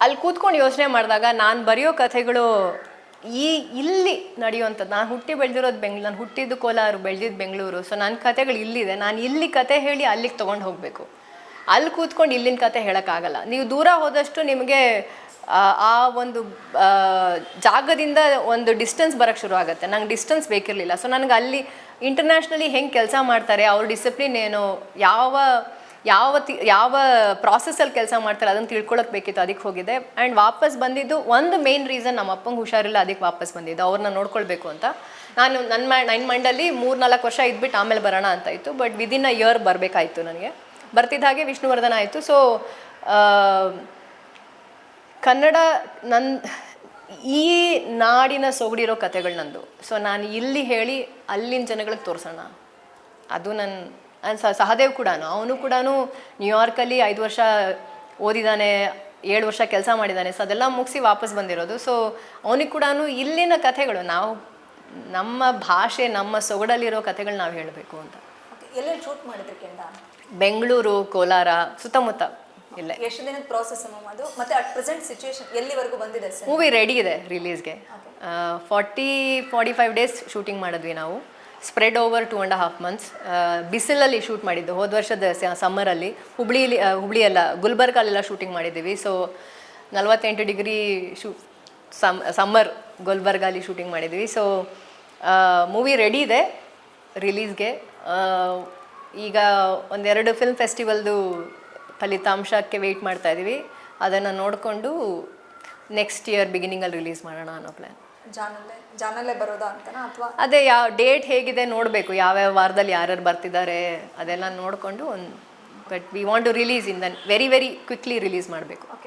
ಅಲ್ಲಿ ಕೂತ್ಕೊಂಡು ಯೋಚನೆ ಮಾಡಿದಾಗ ನಾನು ಬರೆಯೋ ಕಥೆಗಳು ಈ ಇಲ್ಲಿ ನಡೆಯುವಂಥದ್ದು. ನಾನು ಹುಟ್ಟಿ ಬೆಳೆದಿರೋದು ಬೆಂಗ್ಳೂರು ನಾನು ಹುಟ್ಟಿದ್ದು ಕೋಲಾರ ಬೆಳೆದಿದ್ದು ಬೆಂಗಳೂರು. ಸೊ ನನ್ನ ಕಥೆಗಳು ಇಲ್ಲಿದೆ. ನಾನು ಇಲ್ಲಿ ಕತೆ ಹೇಳಿ ಅಲ್ಲಿಗೆ ತೊಗೊಂಡು ಹೋಗಬೇಕು. ಅಲ್ಲಿ ಕೂತ್ಕೊಂಡು ಇಲ್ಲಿನ ಕತೆ ಹೇಳೋಕ್ಕಾಗಲ್ಲ. ನೀವು ದೂರ ಹೋದಷ್ಟು ನಿಮಗೆ ಆ, ಒಂದು ಜಾಗದಿಂದ ಒಂದು ಡಿಸ್ಟೆನ್ಸ್ ಬರೋಕ್ಕೆ ಶುರು ಆಗುತ್ತೆ. ನಂಗೆ ಡಿಸ್ಟೆನ್ಸ್ ಬೇಕಿರಲಿಲ್ಲ. ಸೊ ನನಗೆ ಅಲ್ಲಿ ಇಂಟರ್ನ್ಯಾಷ್ನಲಿ ಹೆಂಗೆ ಕೆಲಸ ಮಾಡ್ತಾರೆ ಅವ್ರ ಡಿಸಿಪ್ಲಿನ್ ಏನು ಯಾವ ಯಾವ ಯಾವ ಪ್ರಾಸೆಸಲ್ಲಿ ಕೆಲಸ ಮಾಡ್ತಾರೆ ಅದನ್ನು ತಿಳ್ಕೊಳಕ್ಕೆ ಬೇಕಿತ್ತು ಅದಕ್ಕೆ ಹೋಗಿದೆ ಆ್ಯಂಡ್ ವಾಪಸ್ ಬಂದಿದ್ದು ಒಂದು ಮೇನ್ ರೀಸನ್ ನಮ್ಮ ಅಪ್ಪಂಗೆ ಹುಷಾರಿಲ್ಲ, ಅದಕ್ಕೆ ವಾಪಸ್ ಬಂದಿದ್ದು. ಅವ್ರನ್ನ ನೋಡ್ಕೊಳ್ಬೇಕು ಅಂತ. ನಾನು ನನ್ನ ಮೈ ನನ್ನ ಮೈಂಡಲ್ಲಿ ಮೂರು ನಾಲ್ಕು ವರ್ಷ ಇದ್ಬಿಟ್ಟು ಆಮೇಲೆ ಬರೋಣ ಅಂತ ಇತ್ತು. ಬಟ್ ವಿದಿನ್ ಅ ಇಯರ್ ಬರಬೇಕಾಯಿತು ನನಗೆ. ಬರ್ತಿದ್ದ ಹಾಗೆ ವಿಷ್ಣುವರ್ಧನ ಆಯಿತು. ಸೊ ಕನ್ನಡ ನನ್ನ ಈ ನಾಡಿನ ಸೊಗಡಿರೋ ಕಥೆಗಳು ನಂದು. ಸೊ ನಾನು ಇಲ್ಲಿ ಹೇಳಿ ಅಲ್ಲಿನ ಜನಗಳಿಗೆ ತೋರಿಸೋಣ. ಅದು ನನ್ನ ಸ ಸಹದೇವ್ ಕೂಡ ಅವನು ಕೂಡ ನ್ಯೂಯಾರ್ಕಲ್ಲಿ ಐದು ವರ್ಷ ಓದಿದ್ದಾನೆ ಏಳು ವರ್ಷ ಕೆಲಸ ಮಾಡಿದ್ದಾನೆ ಸೊ ಅದೆಲ್ಲ ಮುಗಿಸಿ ವಾಪಸ್ ಬಂದಿರೋದು. ಸೊ ಅವನಿಗೆ ಕೂಡ ಇಲ್ಲಿನ ಕಥೆಗಳು ನಾವು ನಮ್ಮ ಭಾಷೆ ನಮ್ಮ ಸೊಗಡಲ್ಲಿರೋ ಕಥೆಗಳು ನಾವು ಹೇಳಬೇಕು ಅಂತ. ಎಲ್ಲೆಲ್ಲಿ ಶೂಟ್ ಮಾಡಿದ್ರಿ ಕೆಂಡ? ಬೆಂಗಳೂರು ಕೋಲಾರ ಸುತ್ತಮುತ್ತ ಇಲ್ಲ. ಎಷ್ಟು ದಿನದ ಪ್ರಾಸೆಸ್ ಅದು? ಮತ್ತೆ ಅಟ್ ಪ್ರೆಸೆಂಟ್ ಸಿಚುವೇಶನ್ ಎಲ್ಲಿವರೆಗೂ ಬಂದಿದೆ ಮೂವಿ ರೆಡಿ ಇದೆ ರಿಲೀಸ್ಗೆ forty forty five days shooting ಮಾಡಿದ್ವಿ ನಾವು. Spread over two and half months ಬಿಸಿಲಲ್ಲಿ ಶೂಟ್ ಮಾಡಿದ್ದು ಹೋದ ವರ್ಷದ ಸಮ್ಮರಲ್ಲಿ ಹುಬ್ಳಿಯಲ್ಲಿ ಹುಬ್ಳಿಯೆಲ್ಲ ಗುಲ್ಬರ್ಗಲ್ಲೆಲ್ಲ ಶೂಟಿಂಗ್ ಮಾಡಿದ್ದೀವಿ. ಸೊ ನಲವತ್ತೆಂಟು ಡಿಗ್ರಿ ಶೂ ಸಮ್ ಸಮ್ಮರ್ ಗುಲ್ಬರ್ಗಲ್ಲಿ ಶೂಟಿಂಗ್ ಮಾಡಿದ್ವಿ ಸೊ ಮೂವಿ ರೆಡಿ ಇದೆ ರಿಲೀಸ್ಗೆ ಈಗ ಒಂದೆರಡು ಫಿಲ್ಮ್ ಫೆಸ್ಟಿವಲ್ದು ಫಲಿತಾಂಶಕ್ಕೆ ವೆಯ್ಟ್ ಮಾಡ್ತಾ ಇದ್ದೀವಿ ಅದನ್ನು ನೋಡಿಕೊಂಡು ನೆಕ್ಸ್ಟ್ ಇಯರ್ ಬಿಗಿನಿಂಗಲ್ಲಿ ರಿಲೀಸ್ ಮಾಡೋಣ ಅನ್ನೋ ಪ್ಲ್ಯಾನ್ ಜಾನಲ್ಲೇ ಜಾನಲ್ಲೇ ಬರೋದಾ ಅಂತನಾ? ಅಥವಾ ಅದೇ ಯಾವ ಡೇಟ್ ಹೇಗಿದೆ ನೋಡಬೇಕು. ಯಾವ್ಯಾವ ವಾರದಲ್ಲಿ ಯಾರ್ಯಾರು ಬರ್ತಿದ್ದಾರೆ ಅದೆಲ್ಲ ನೋಡಿಕೊಂಡು ಒಂದು but we want to release in then very very quickly release ಮಾಡಬೇಕು. ಓಕೆ